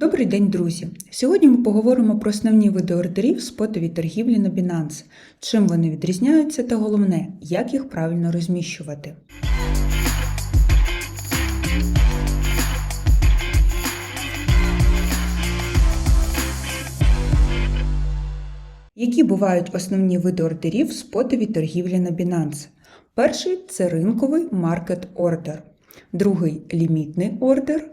Добрий день, друзі! Сьогодні ми поговоримо про основні види ордерів спотовій торгівлі на Binance, чим вони відрізняються та головне, як їх правильно розміщувати. Які бувають основні види ордерів спотовій торгівлі на Binance? Перший це ринковий маркет ордер, другий лімітний ордер,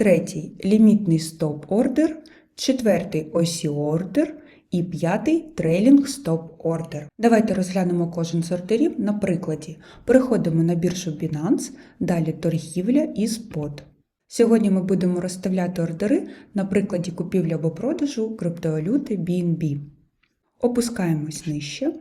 третій лімітний стоп ордер, четвертий осі ордер і п'ятий трейлінг стоп ордер. Давайте розглянемо кожен з ордерів на прикладі. Переходимо на біржу Binance, далі торгівля і спот. Сьогодні ми будемо розставляти ордери на прикладі купівлі або продажу криптовалюти BNB. Опускаємось нижче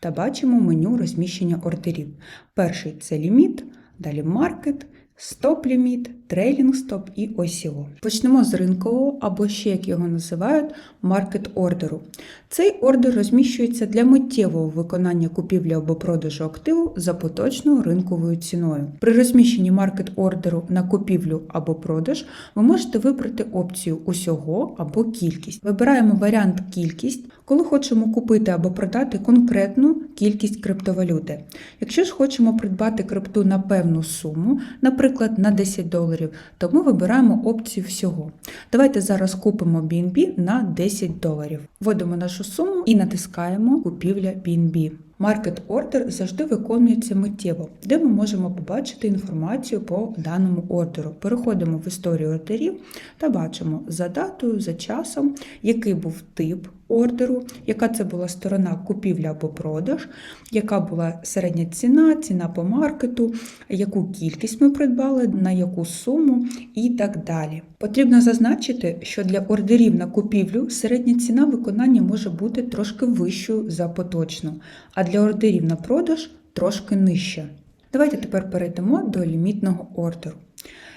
та бачимо меню розміщення ордерів. Перший це ліміт, далі маркет, стоп-ліміт, трейлінг стоп і OCO. Почнемо з ринкового або ще, як його називають, маркет ордеру. Цей ордер розміщується для миттєвого виконання купівлі або продажу активу за поточною ринковою ціною. При розміщенні маркет ордеру на купівлю або продаж ви можете вибрати опцію усього або кількість. Вибираємо варіант кількість, коли хочемо купити або продати конкретну кількість криптовалюти. Якщо ж хочемо придбати крипту на певну суму, наприклад, на 10 доларів, то ми вибираємо опцію всього. Давайте зараз купимо BNB на 10 доларів. Вводимо нашу суму і натискаємо Купівля BNB. Маркет ордер завжди виконується миттєво, де ми можемо побачити інформацію по даному ордеру. Переходимо в історію ордерів та бачимо за датою, за часом, який був тип ордеру, яка це була сторона купівля або продаж, яка була середня ціна, ціна по маркету, яку кількість ми придбали, на яку суму і так далі. Потрібно зазначити, що для ордерів на купівлю середня ціна виконання може бути трошки вищою за поточну, а для ордерів на продаж трошки нижче. Давайте тепер перейдемо до лімітного ордеру.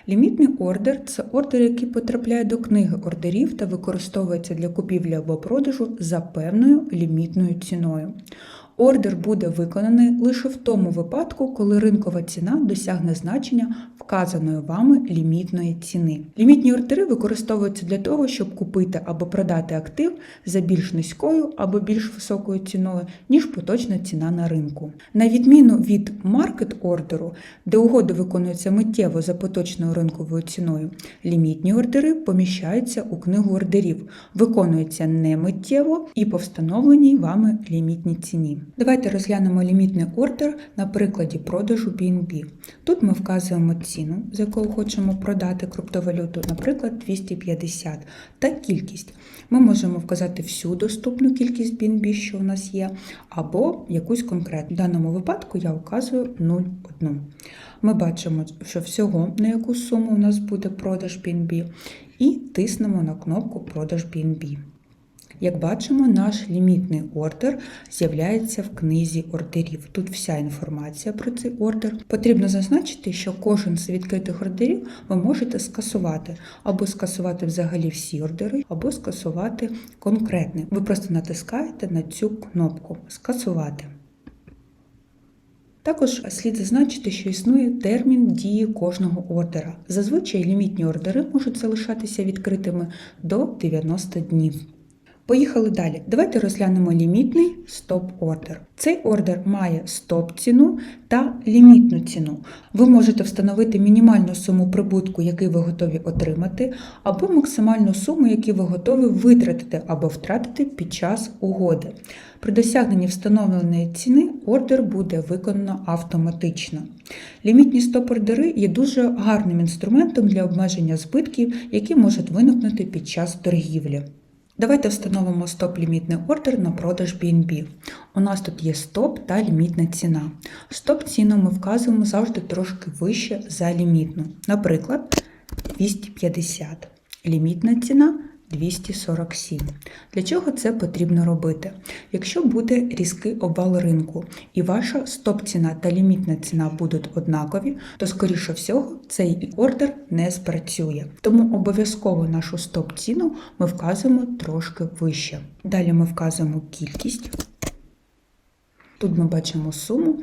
Лімітний ордер це ордер, який потрапляє до книги ордерів та використовується для купівлі або продажу за певною лімітною ціною. Ордер буде виконаний лише в тому випадку, коли ринкова ціна досягне значення вказаної вами лімітної ціни. Лімітні ордери використовуються для того, щоб купити або продати актив за більш низькою або більш високою ціною, ніж поточна ціна на ринку. На відміну від маркет ордеру, де угоди виконуються миттєво за поточною ринковою ціною, лімітні ордери поміщаються у книгу ордерів, виконуються не миттєво і по встановленій вами лімітній ціні. Давайте розглянемо лімітний ордер на прикладі продажу BNB. Тут ми вказуємо ціну, за якою хочемо продати криптовалюту, наприклад, 250, та кількість. Ми можемо вказати всю доступну кількість BNB, що у нас є, або якусь конкретну. В даному випадку я вказую 0,1. Ми бачимо, що всього на яку суму у нас буде продаж BNB, і тиснемо на кнопку Продаж BNB. Як бачимо, наш лімітний ордер з'являється в книзі ордерів. Тут вся інформація про цей ордер. Потрібно зазначити, що кожен з відкритих ордерів ви можете скасувати, або скасувати взагалі всі ордери, або скасувати конкретний. Ви просто натискаєте на цю кнопку Скасувати. Також слід зазначити, що існує термін дії кожного ордера. Зазвичай лімітні ордери можуть залишатися відкритими до 90 днів. Поїхали далі. Давайте розглянемо лімітний стоп-ордер. Цей ордер має стоп-ціну та лімітну ціну. Ви можете встановити мінімальну суму прибутку, який ви готові отримати, або максимальну суму, яку ви готові витратити або втратити під час угоди. При досягненні встановленої ціни ордер буде виконано автоматично. Лімітні стоп-ордери є дуже гарним інструментом для обмеження збитків, які можуть виникнути під час торгівлі. Давайте встановимо стоп-лімітний ордер на продаж BNB. У нас тут є стоп та лімітна ціна. Стоп-ціну ми вказуємо завжди трошки вище за лімітну. Наприклад, 250. Лімітна ціна 247. Для чого це потрібно робити? Якщо буде різкий обвал ринку і ваша стоп-ціна та лімітна ціна будуть однакові, то, скоріше всього, цей ордер не спрацює. Тому обов'язково нашу стоп-ціну ми вказуємо трошки вище. Далі ми вказуємо кількість. Тут ми бачимо суму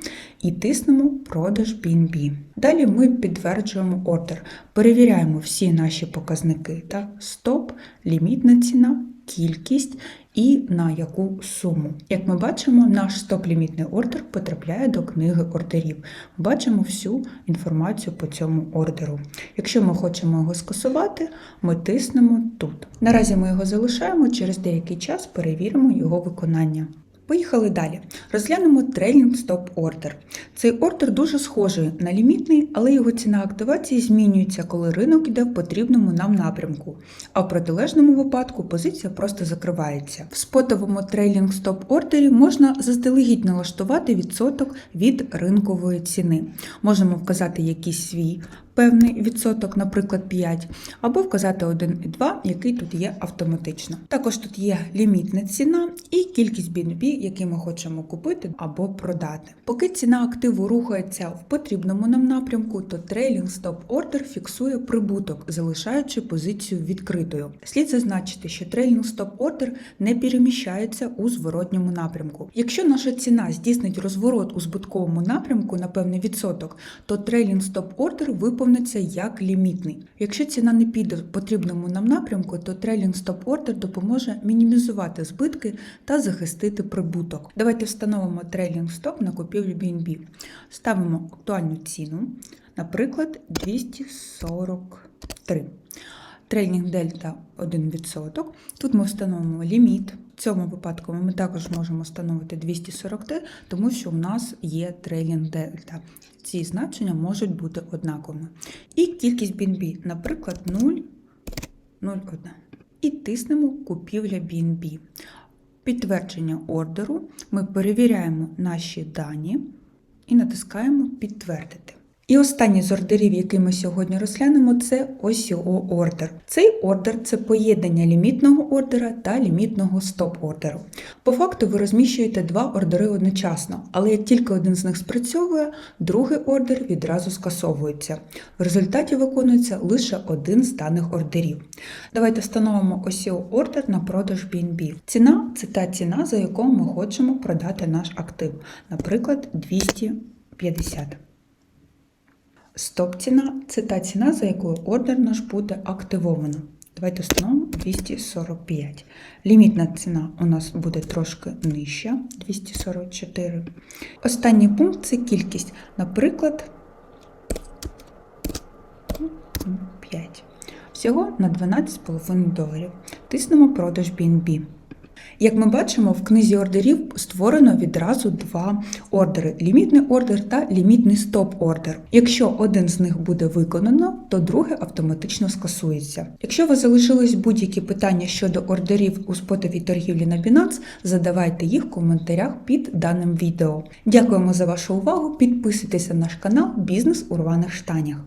і тиснемо продаж BNB. Далі ми підтверджуємо ордер, перевіряємо всі наші показники: так? стоп, лімітна ціна, кількість і на яку суму. Як ми бачимо, наш стоп-лімітний ордер потрапляє до книги ордерів. Бачимо всю інформацію по цьому ордеру. Якщо ми хочемо його скасувати, ми тиснемо тут. Наразі ми його залишаємо, через деякий час перевіримо його виконання. Поїхали далі. Розглянемо трейлінг стоп ордер. Цей ордер дуже схожий на лімітний, але його ціна активації змінюється, коли ринок йде в потрібному нам напрямку. А в протилежному випадку позиція просто закривається. В спотовому трейлінг стоп ордері можна заздалегідь налаштувати відсоток від ринкової ціни. Можемо вказати якийсь свій певний відсоток, наприклад, 5, або вказати 1,2, який тут є автоматично. Також тут є лімітна ціна і кількість BNB, який ми хочемо купити або продати. Поки ціна активу рухається в потрібному нам напрямку, то трейлінг стоп ордер фіксує прибуток, залишаючи позицію відкритою. Слід зазначити, що трейлінг стоп ордер не переміщається у зворотньому напрямку. Якщо наша ціна здійснить розворот у збутковому напрямку на певний відсоток, то трейлінг стоп ордер виповниться як лімітний. Якщо ціна не піде в потрібному нам напрямку, то трейлінг стоп ордер допоможе мінімізувати збитки та захистити прибуток. Давайте встановимо трейлінг стоп на купівлю BNB. Ставимо актуальну ціну, наприклад, 243. Трейлінг дельта 1%. Тут ми встановимо ліміт. В цьому випадку ми також можемо встановити 243, тому що в нас є трейлінг дельта. Ці значення можуть бути однаковими. І кількість BNB, наприклад, 0,01. І тиснемо купівля BNB. Підтвердження ордеру. Ми перевіряємо наші дані і натискаємо Підтвердити. І останній з ордерів, який ми сьогодні розглянемо, це його ордер. Цей ордер це поєднання лімітного ордера та лімітного стоп-ордеру. По факту ви розміщуєте два ордери одночасно, але як тільки один з них спрацьовує, другий ордер відразу скасовується. В результаті виконується лише один з даних ордерів. Давайте встановимо його ордер на продаж BNB. Ціна це та ціна, за яку ми хочемо продати наш актив, наприклад, 250. Стоп-ціна це та ціна, за якою ордер наш буде активовано. Давайте встановимо 245. Лімітна ціна у нас буде трошки нижча 244. Останній пункт це кількість. Наприклад, 5. Всього на 12,5 доларів. Тиснемо продаж BNB. Як ми бачимо, в книзі ордерів створено відразу два ордери: лімітний ордер та лімітний стоп-ордер. Якщо один з них буде виконано, то другий автоматично скасується. Якщо ви залишились будь-які питання щодо ордерів у спотовій торгівлі на Binance, задавайте їх в коментарях під даним відео. Дякуємо за вашу увагу! Підписуйтесь на наш канал Бізнес у рваних штанях.